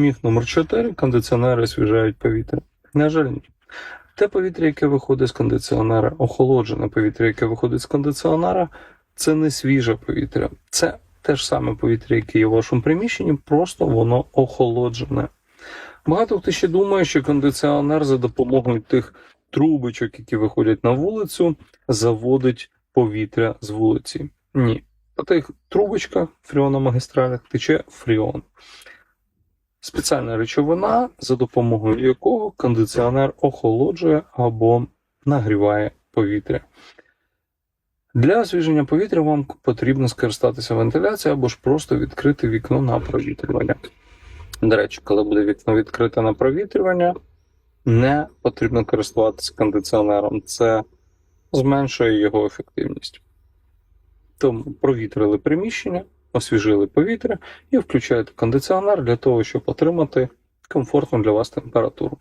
Міф номер 4. Кондиціонери освіжають повітря. На жаль, ні. Те повітря, яке виходить з кондиціонера, охолоджене повітря, яке виходить з кондиціонера, це не свіже повітря. Це те ж саме повітря, яке є в вашому приміщенні, просто воно охолоджене. Багато хто ще думає, що кондиціонер за допомогою тих трубочок, які виходять на вулицю, заводить повітря з вулиці. Ні. По тих трубочках фріономагістральних тече фріон. Спеціальна речовина, за допомогою якого кондиціонер охолоджує або нагріває повітря. Для освіження повітря вам потрібно скористатися вентиляцією або ж просто відкрити вікно на провітрювання. До речі, коли буде вікно відкрите на провітрювання, не потрібно користуватися кондиціонером. Це зменшує його ефективність. Тому провітрили приміщення, освіжили повітря і включаєте кондиціонер для того, щоб отримати комфортну для вас температуру.